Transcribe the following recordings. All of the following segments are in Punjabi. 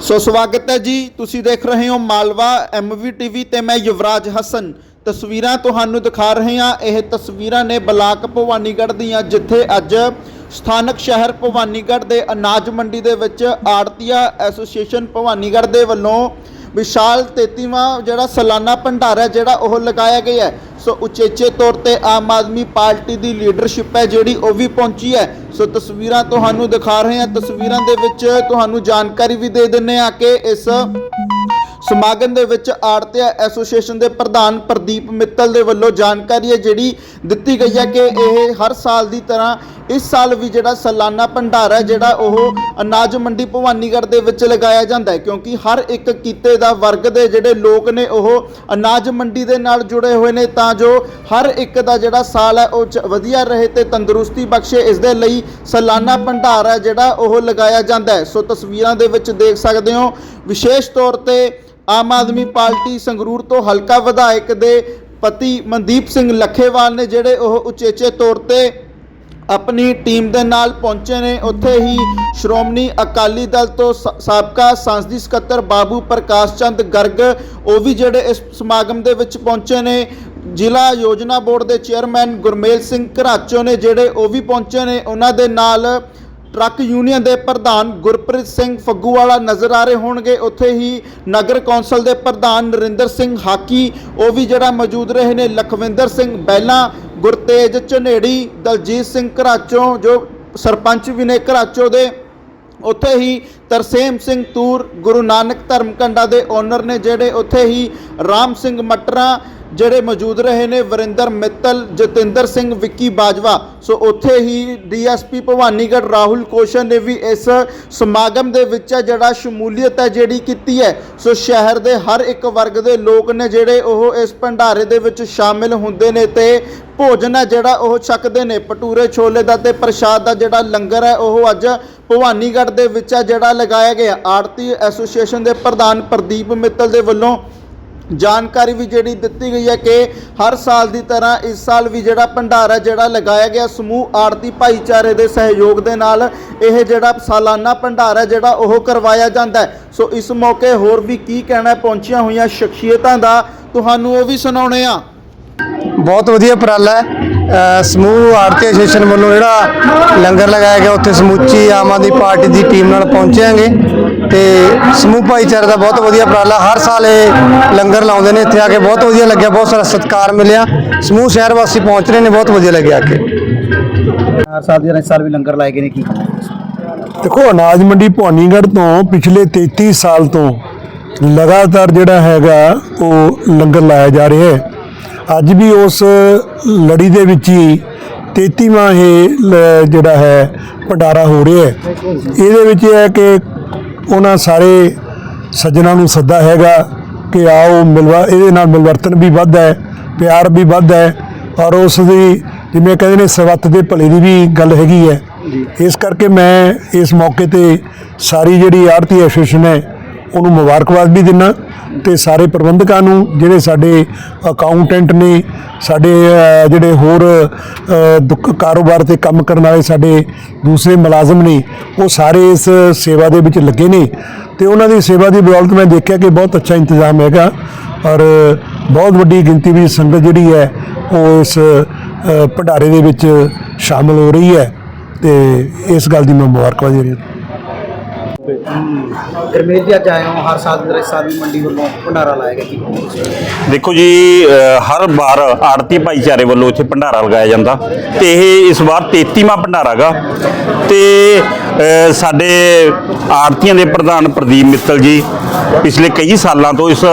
ਸੋ ਸਵਾਗਤ ਹੈ ਜੀ। ਤੁਸੀਂ ਦੇਖ ਰਹੇ ਹੋ ਮਾਲਵਾ ਐਮਵੀ ਟੀਵੀ ਤੇ ਮੈਂ ਯੁਵਰਾਜ ਹਸਨ। ਤਸਵੀਰਾਂ ਤੁਹਾਨੂੰ ਦਿਖਾ ਰਹੇ ਹਾਂ। ਇਹ ਤਸਵੀਰਾਂ ਨੇ ਬਲਾਕ ਭਵਾਨੀਗੜ੍ਹ ਦੀਆਂ, ਜਿੱਥੇ ਅੱਜ ਸਥਾਨਕ ਸ਼ਹਿਰ ਭਵਾਨੀਗੜ੍ਹ ਦੇ ਅਨਾਜ ਮੰਡੀ ਦੇ ਵਿੱਚ ਆੜਤੀਆ ਐਸੋਸੀਏਸ਼ਨ ਭਵਾਨੀਗੜ੍ਹ ਦੇ ਵੱਲੋਂ ਵਿਸ਼ਾਲ 33ਵਾਂ ਜਿਹੜਾ ਸਾਲਾਨਾ ਭੰਡਾਰਾ ਹੈ, ਜਿਹੜਾ ਉਹ ਲਗਾਇਆ ਗਿਆ ਹੈ। ਸੋ ਉਚੇਚੇ ਤੌਰ ਤੇ ਆਮ ਆਦਮੀ ਪਾਰਟੀ ਦੀ ਲੀਡਰਸ਼ਿਪ ਹੈ, ਜਿਹੜੀ ਉਹ ਵੀ ਪਹੁੰਚੀ ਹੈ। ਸੋ ਤਸਵੀਰਾਂ ਤੁਹਾਨੂੰ ਦਿਖਾ ਰਹੇ ਹਾਂ। ਤਸਵੀਰਾਂ ਦੇ ਵਿੱਚ ਤੁਹਾਨੂੰ ਜਾਣਕਾਰੀ ਵੀ ਦੇ ਦਿੰਨੇ ਆ ਕਿ ਇਸ ਸਮਾਗਮ ਦੇ ਵਿੱਚ ਆੜਤੀਆ ਐਸੋਸੀਏਸ਼ਨ ਦੇ ਪ੍ਰਧਾਨ ਪ੍ਰਦੀਪ ਮਿੱਤਲ ਦੇ ਵੱਲੋਂ ਜਾਣਕਾਰੀ ਹੈ ਜਿਹੜੀ ਦਿੱਤੀ ਗਈ ਹੈ ਕਿ ਇਹ ਹਰ ਸਾਲ ਦੀ ਤਰ੍ਹਾਂ ਇਸ ਸਾਲ ਵੀ ਜਿਹੜਾ ਸਾਲਾਨਾ ਭੰਡਾਰਾ ਹੈ, ਜਿਹੜਾ ਉਹ ਅਨਾਜ ਮੰਡੀ ਭਵਾਨੀਗੜ੍ਹ ਦੇ ਵਿੱਚ ਲਗਾਇਆ ਜਾਂਦਾ ਹੈ, ਕਿਉਂਕਿ ਹਰ ਇੱਕ ਕੀਤੇ ਦਾ ਵਰਗ ਦੇ ਜਿਹੜੇ ਲੋਕ ਨੇ, ਉਹ ਅਨਾਜ ਮੰਡੀ ਦੇ ਨਾਲ ਜੁੜੇ ਹੋਏ ਨੇ, ਤਾਂ ਜੋ ਹਰ ਇੱਕ ਦਾ ਜਿਹੜਾ ਸਾਲ ਹੈ, ਉਹ ਚ- ਵਧੀਆ ਰਹੇ ਤੇ ਤੰਦਰੁਸਤੀ ਬਖਸ਼ੇ। ਇਸ ਦੇ ਲਈ ਸਾਲਾਨਾ ਭੰਡਾਰਾ ਹੈ, ਜਿਹੜਾ ਉਹ ਲਗਾਇਆ ਜਾਂਦਾ ਹੈ। ਸੋ ਤਸਵੀਰਾਂ ਦੇ ਵਿੱਚ ਦੇਖ ਸਕਦੇ ਹੋ, ਵਿਸ਼ੇਸ਼ ਤੌਰ ਤੇ ਆਮ ਆਦਮੀ ਪਾਰਟੀ ਸੰਗਰੂਰ ਤੋਂ ਹਲਕਾ ਵਿਧਾਇਕ ਦੇ ਪਤੀ ਮਨਦੀਪ ਸਿੰਘ ਲੱਖੇਵਾਲ ਨੇ, ਜਿਹੜੇ ਉਹ ਉਚੇਚੇ ਤੌਰ ਤੇ ਆਪਣੀ ਟੀਮ ਦੇ ਨਾਲ ਪਹੁੰਚੇ ਨੇ। ਉੱਥੇ ਹੀ ਸ਼੍ਰੋਮਣੀ ਅਕਾਲੀ ਦਲ ਤੋਂ ਸ- ਸਾਬਕਾ ਸੰਸਦੀ ਸਕੱਤਰ ਬਾਬੂ ਪ੍ਰਕਾਸ਼ ਚੰਦ ਗਰਗ, ਉਹ ਵੀ ਜਿਹੜੇ ਇਸ ਸਮਾਗਮ ਦੇ ਵਿੱਚ ਪਹੁੰਚੇ ਨੇ। ਜ਼ਿਲ੍ਹਾ ਯੋਜਨਾ ਬੋਰਡ ਦੇ ਚੇਅਰਮੈਨ ਗੁਰਮੇਲ ਸਿੰਘ ਘਰਾਚੋ ਨੇ ਜਿਹੜੇ ਉਹ ਵੀ ਪਹੁੰਚੇ ਨੇ। ਉਹਨਾਂ ਦੇ ਨਾਲ ਟਰੱਕ ਯੂਨੀਅਨ ਦੇ ਪ੍ਰਧਾਨ ਗੁਰਪ੍ਰੀਤ ਸਿੰਘ ਫੱਗੂਵਾਲਾ ਨਜ਼ਰ ਆ ਰਹੇ ਹੋਣਗੇ। ਉੱਥੇ ਹੀ ਨਗਰ ਕੌਂਸਲ ਦੇ ਪ੍ਰਧਾਨ ਨਰਿੰਦਰ ਸਿੰਘ ਹਾਕੀ, ਉਹ ਵੀ ਜਿਹੜਾ ਮੌਜੂਦ ਰਹੇ ਨੇ। ਲਖਵਿੰਦਰ ਸਿੰਘ ਬੈਲਾ ਗੁਰਤੇਜ ਝਨੇੜੀ ਦਲਜੀਤ ਸਿੰਘ ਘਰਾਚੋਂ, ਜੋ ਸਰਪੰਚ ਵੀ ਨੇ ਘਰਾਚੋਂ ਦੇ, ਉੱਥੇ ਹੀ ਤਰਸੇਮ ਸਿੰਘ ਤੂਰ ਗੁਰੂ ਨਾਨਕ ਧਰਮਕੰਡਾ ਦੇ ਓਨਰ ਨੇ ਜਿਹੜੇ ਉੱਥੇ ਹੀ ਰਾਮ ਸਿੰਘ ਮਟਰਾ ਜਿਹੜੇ ਮੌਜੂਦ ਰਹੇ ਨੇ ਵਰਿੰਦਰ ਮਿੱਤਲ, ਜਤਿੰਦਰ ਸਿੰਘ, ਵਿੱਕੀ ਬਾਜਵਾ। ਸੋ ਉੱਥੇ ਹੀ ਡੀਐਸਪੀ ਭਵਾਨੀਗੜ੍ਹ ਰਾਹੁਲ ਕੋਸ਼ਨ ਨੇ ਵੀ ਇਸ ਸਮਾਗਮ ਦੇ ਵਿੱਚ ਹੈ, ਜਿਹੜਾ ਸ਼ਮੂਲੀਅਤ ਹੈ ਜਿਹੜੀ ਕੀਤੀ ਹੈ। ਸੋ ਸ਼ਹਿਰ ਦੇ ਹਰ ਇੱਕ ਵਰਗ ਦੇ ਲੋਕ ਨੇ ਜਿਹੜੇ ਉਹ ਇਸ ਭੰਡਾਰੇ ਦੇ ਵਿੱਚ ਸ਼ਾਮਿਲ ਹੁੰਦੇ ਨੇ ਤੇ ਭੋਜਨ ਹੈ ਜਿਹੜਾ ਉਹ ਛਕਦੇ ਨੇ। ਪਟੂਰੇ ਛੋਲੇ ਦਾ ਤੇ ਪ੍ਰਸ਼ਾਦ ਦਾ ਜਿਹੜਾ ਲੰਗਰ ਹੈ, ਉਹ ਅੱਜ ਭਵਾਨੀਗੜ੍ਹ ਦੇ ਵਿੱਚ ਹੈ, ਜਿਹੜਾ ਲਗਾਇਆ ਗਿਆ। ਆੜਤੀ ਐਸੋਸੀਏਸ਼ਨ ਦੇ ਪ੍ਰਧਾਨ ਪ੍ਰਦੀਪ ਮਿੱਤਲ ਦੇ ਵੱਲੋਂ ਜਾਣਕਾਰੀ ਵੀ ਜਿਹੜੀ ਦਿੱਤੀ ਗਈ ਹੈ ਕਿ ਹਰ ਸਾਲ ਦੀ ਤਰ੍ਹਾਂ ਇਸ ਸਾਲ ਵੀ ਜਿਹੜਾ ਭੰਡਾਰਾ ਜਿਹੜਾ ਲਗਾਇਆ ਗਿਆ, ਸਮੂਹ ਆੜਤੀ ਭਾਈਚਾਰੇ ਦੇ ਸਹਿਯੋਗ ਦੇ ਨਾਲ ਇਹ ਜਿਹੜਾ ਸਾਲਾਨਾ ਭੰਡਾਰਾ ਜਿਹੜਾ ਉਹ ਕਰਵਾਇਆ ਜਾਂਦਾ ਹੈ। ਸੋ ਇਸ ਮੌਕੇ ਹੋਰ ਵੀ ਕੀ ਕਹਿਣਾ ਪਹੁੰਚੀਆਂ ਹੋਈਆਂ ਸ਼ਖਸੀਅਤਾਂ ਦਾ, ਤੁਹਾਨੂੰ ਉਹ ਵੀ ਸੁਣਾਉਣੇ ਆ ਬਹੁਤ ਵਧੀਆ ਉਪਰਾਲਾ ਹੈ। ਸਮੂਹ ਆਰਤੀ ਐਸੋਸੀਏਸ਼ਨ ਵੱਲੋਂ ਜਿਹੜਾ ਲੰਗਰ ਲਗਾਇਆ ਗਿਆ, ਉੱਥੇ ਸਮੁੱਚੀ ਆਮ ਆਦਮੀ ਪਾਰਟੀ ਦੀ ਟੀਮ ਨਾਲ ਪਹੁੰਚਾਂਗੇ ਤੇ ਸਮੂਹ ਭਾਈਚਾਰੇ ਦਾ ਬਹੁਤ ਵਧੀਆ ਉਪਰਾਲਾ। ਹਰ ਸਾਲ ਇਹ ਲੰਗਰ ਲਾਉਂਦੇ ਨੇ ਇੱਥੇ ਆ ਕੇ ਬਹੁਤ ਵਧੀਆ ਲੱਗਿਆ ਬਹੁਤ ਸਾਰਾ ਸਤਿਕਾਰ ਮਿਲਿਆ। ਸਮੂਹ ਸ਼ਹਿਰ ਵਾਸੀ ਪਹੁੰਚ ਰਹੇ ਨੇ ਬਹੁਤ ਵਧੀਆ ਲੱਗਿਆ ਆ ਕੇ। ਹਰ ਸਾਲ ਦੀ ਇਸ ਸਾਲ ਵੀ ਲੰਗਰ ਲਾਏ ਗਏ ਨੇ ਕੀ ਦੇਖੋ ਅਨਾਜ ਮੰਡੀ ਭਵਾਨੀਗੜ੍ਹ ਤੋਂ ਪਿਛਲੇ 33 ਸਾਲ ਤੋਂ ਲਗਾਤਾਰ ਜਿਹੜਾ ਹੈਗਾ ਉਹ ਲੰਗਰ ਲਾਇਆ ਜਾ ਰਿਹਾ ਹੈ। ਅੱਜ ਵੀ ਉਸ ਲੜੀ ਦੇ ਵਿੱਚ ਹੀ 33ਵਾਂ ਇਹ ਜਿਹੜਾ ਹੈ ਭੰਡਾਰਾ ਹੋ ਰਿਹਾ ਹੈ। ਇਹਦੇ ਵਿੱਚ ਇਹ ਹੈ ਕਿ ਉਹਨਾਂ ਸਾਰੇ ਸੱਜਣਾ ਨੂੰ ਸੱਦਾ ਹੈਗਾ ਕਿ ਆਓ ਮਿਲਵਾ ਇਹਦੇ ਨਾਲ ਮਿਲਵਰਤਨ ਵੀ ਵੱਧਦਾ ਹੈ ਪਿਆਰ ਵੀ ਵੱਧਦਾ ਹੈ ਔਰ ਉਸ ਦੀ ਜਿਵੇਂ ਕਹਿੰਦੇ ਨੇ ਸਵੱਤ ਦੇ ਭਲੇ ਦੀ ਵੀ ਗੱਲ ਹੈਗੀ ਹੈ। ਇਸ ਕਰਕੇ ਮੈਂ ਇਸ ਮੌਕੇ ਤੇ ਸਾਰੀ ਜਿਹੜੀ ਆੜਤੀ ਐਸੋਸੀਏਸ਼ਨ ਹੈ ਉਹਨੂੰ ਮੁਬਾਰਕਬਾਦ ਵੀ ਦਿੰਨਾ ਤੇ ਸਾਰੇ ਪ੍ਰਬੰਧਕਾਂ ਨੂੰ ਜਿਹੜੇ ਸਾਡੇ ਅਕਾਊਂਟੈਂਟ ਨੇ ਸਾਡੇ ਜਿਹੜੇ ਹੋਰ ਅ, ਕਾਰੋਬਾਰ ਤੇ ਕੰਮ ਕਰਨ ਵਾਲੇ ਸਾਡੇ ਦੂਸਰੇ ਮੁਲਾਜ਼ਮ ਨੇ ਉਹ ਸਾਰੇ ਇਸ ਸੇਵਾ ਦੇ ਵਿੱਚ ਲੱਗੇ ਨੇ ਤੇ ਉਹਨਾਂ ਦੀ ਸੇਵਾ ਦੀ ਬਦੌਲਤ ਮੈਂ ਦੇਖਿਆ ਕਿ ਬਹੁਤ ਅੱਛਾ ਇੰਤਜ਼ਾਮ ਹੈਗਾ ਔਰ ਬਹੁਤ ਵੱਡੀ ਗਿਣਤੀ ਵਿੱਚ ਸੰਗਤ ਜਿਹੜੀ ਹੈ ਉਹ ਇਸ ਭੰਡਾਰੇ ਦੇ ਵਿੱਚ ਸ਼ਾਮਲ ਹੋ ਰਹੀ ਹੈ ਤੇ ਇਸ ਗੱਲ ਦੀ ਮੈਂ ਮੁਬਾਰਕਬਾਦ ਦੇ ਰਿਹਾ। ਗਰਮੇਲ ਜੀ ਅੱਜ ਆਏ ਹੋ, ਹਰ ਸਾਲ ਦੀ ਤਰ੍ਹਾਂ ਮੰਡੀ ਵੱਲੋਂ ਭੰਡਾਰਾ ਲਾਇਆ ਗਿਆ ਕੀ ਦੇਖੋ ਜੀ ਹਰ ਵਾਰ ਆੜਤੀ ਭਾਈਚਾਰੇ ਵੱਲੋਂ ਇੱਥੇ ਭੰਡਾਰਾ ਲਗਾਇਆ ਜਾਂਦਾ ਤੇ ਇਹ ਇਸ ਵਾਰ 33ਵਾਂ ਭੰਡਾਰਾ ਗਾ। ਤੇ ਸਾਡੇ ਆੜਤੀਆਂ ਦੇ ਪ੍ਰਧਾਨ ਪ੍ਰਦੀਪ ਮਿੱਤਲ ਜੀ ਪਿਛਲੇ ਕਈ ਸਾਲਾਂ ਤੋਂ ਇਸ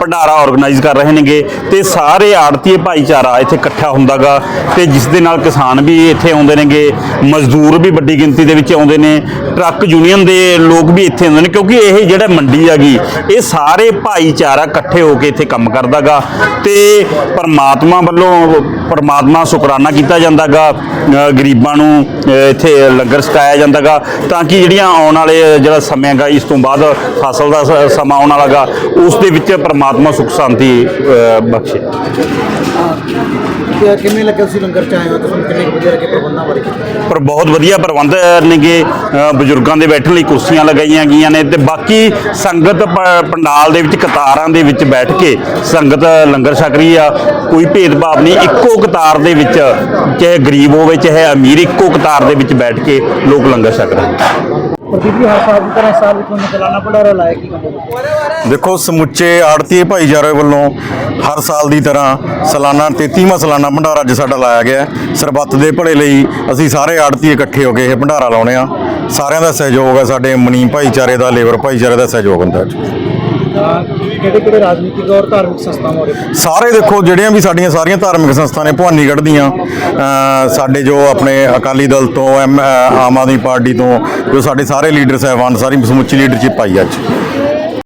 ਭੰਡਾਰਾ ਆਰਗੇਨਾਈਜ਼ ਕਰ ਰਹੇ ਨੇਗੇ ਤੇ ਸਾਰੇ ਆੜਤੀ ਭਾਈਚਾਰਾ ਇੱਥੇ ਇਕੱਠਾ ਹੁੰਦਾਗਾ ਤੇ ਜਿਸ ਦੇ ਨਾਲ ਕਿਸਾਨ ਵੀ ਇੱਥੇ ਆਉਂਦੇ ਨੇਗੇ, ਮਜ਼ਦੂਰ ਵੀ ਵੱਡੀ ਗਿਣਤੀ ਦੇ ਵਿੱਚ ਆਉਂਦੇ ਨੇ, ਟਰੱਕ ਯੂਨੀਅਨ ਦੇ ਲੋਕ ਵੀ ਇੱਥੇ ਆਉਂਦੇ ਨੇ ਕਿਉਂਕਿ ਇਹ ਜਿਹੜਾ ਮੰਡੀ ਹੈਗੀ ਇਹ ਸਾਰੇ ਭਾਈਚਾਰਾ ਇਕੱਠੇ ਹੋ ਕੇ ਇੱਥੇ ਕੰਮ ਕਰਦਾਗਾ ਤੇ ਪਰਮਾਤਮਾ ਵੱਲੋਂ ਪਰਮਾਤਮਾ ਸ਼ੁਕਰਾਨਾ ਕੀਤਾ ਜਾਂਦਾਗਾ ਅ, ਗਰੀਬਾਂ ਨੂੰ ਇੱਥੇ ਲੰਗਰ ਛਕਾਇਆ ਜਾਂਦਾਗਾ ਤਾਂ ਕਿ ਜਿਹੜੀਆਂ ਆਉਣ ਵਾਲੇ ਜਿਹੜਾ ਸਮੇਂ ਹੈਗਾ ਇਸ ਤੋਂ ਬਾਅਦ ਫਸਲ ਦਾ ਸ- ਸਮਾਂ ਆਉਣ ਵਾਲਾਗਾ ਉਸ ਦੇ ਵਿੱਚ ਪਰਮਾਤਮਾ ਸੁਖ ਸ਼ਾਂਤੀ ਬਖਸ਼ੇ। ਤੇ ਕਿਵੇਂ ਲੱਗਿਆ ਤੁਸੀਂ ਲੰਗਰ ਚ ਆਏ ਹੋ ਤੁਹਾਨੂੰ ਕਿੰਨੇ ਵਧੀਆ ਲੱਗੇ ਪ੍ਰਬੰਧਾਂ ਬਾਰੇ ਪਰ ਬਹੁਤ ਵਧੀਆ ਪ੍ਰਬੰਧ ਨੇਗੇ ਅ, ਬਜ਼ੁਰਗਾਂ ਦੇ ਬੈਠਣ ਲਈ ਕੁਰਸੀਆਂ ਲਗਾਈਆਂ ਗਈਆਂ ਨੇ ਤੇ ਬਾਕੀ ਸੰਗਤ ਪ- ਪੰਡਾਲ ਦੇ ਵਿੱਚ ਕਤਾਰਾਂ ਦੇ ਵਿੱਚ ਬੈਠ ਕੇ ਸੰਗਤ ਲੰਗਰ ਛਕ ਰਹੀ ਆ। ਕੋਈ ਭੇਦਭਾਵ ਨਹੀਂ ਇੱਕੋ ਕਤਾਰ ਦੇ ਵਿੱਚ ਚਾਹੇ ਗਰੀਬ ਹੋਵੇ ਚਾਹੇ ਅਮੀਰ ਇੱਕੋ ਕਤਾਰ ਦੇ ਵਿੱਚ ਬੈਠ ਕੇ ਲੋਕ ਲੰਗਰ ਛਕ ਰਹੇ ਨੇ। ਪ੍ਰਦੀਪ ਹਰ ਸਾਲ ਦੀ ਤਰ੍ਹਾਂ ਇਸ ਸਾਲ ਵੀ ਤੁਹਾਨੂੰ ਸਾਲਾਨਾ ਭੰਡਾਰਾ ਲਾਇਆ ਕੀ ਦੇਖੋ, ਸਮੁੱਚੇ ਆੜਤੀ ਭਾਈਚਾਰੇ ਵੱਲੋਂ ਹਰ ਸਾਲ ਦੀ ਤਰ੍ਹਾਂ ਸਾਲਾਨਾ 33ਵਾਂ ਸਾਲਾਨਾ ਭੰਡਾਰਾ ਅੱਜ ਸਾਡਾ ਲਾਇਆ ਗਿਆ ਸਰਬੱਤ ਦੇ ਭਲੇ ਲਈ ਅਸੀਂ ਸਾਰੇ ਆੜਤੀ ਇਕੱਠੇ ਹੋ ਕੇ ਇਹ ਭੰਡਾਰਾ ਲਾਉਣੇ ਆ। ਸਾਰਿਆਂ ਦਾ ਸਹਿਯੋਗ ਹੈ ਸਾਡੇ ਮਨੀ ਭਾਈਚਾਰੇ ਦਾ, ਲੇਬਰ ਭਾਈਚਾਰੇ ਦਾ ਸਹਿਯੋਗ ਹੁੰਦਾ ਹੈ। ਕਿਹੜੇ ਕਿਹੜੇ ਰਾਜਨੀਤਿਕ ਔਰ ਧਾਰਮਿਕ ਸੰਸਥਾਵਾਂ ਹੋ ਸਾਰੇ ਦੇਖੋ, ਜਿਹੜੀਆਂ ਵੀ ਸਾਡੀਆਂ ਸਾਰੀਆਂ ਧਾਰਮਿਕ ਸੰਸਥਾ ਨੇ, ਭਵਾਨੀਗੜ੍ਹ ਦੀਆਂ ਸਾਡੇ ਜੋ ਆਪਣੇ ਅਕਾਲੀ ਦਲ ਤੋਂ, ਐਮ ਆਮ ਆਦਮੀ ਪਾਰਟੀ ਤੋਂ, ਜੋ ਸਾਡੇ ਸਾਰੇ ਲੀਡਰ ਸਾਹਿਬਾਨ, ਸਾਰੀ ਸਮੁੱਚੀ ਲੀਡਰਸ਼ਿਪ ਆਈ ਅੱਜ।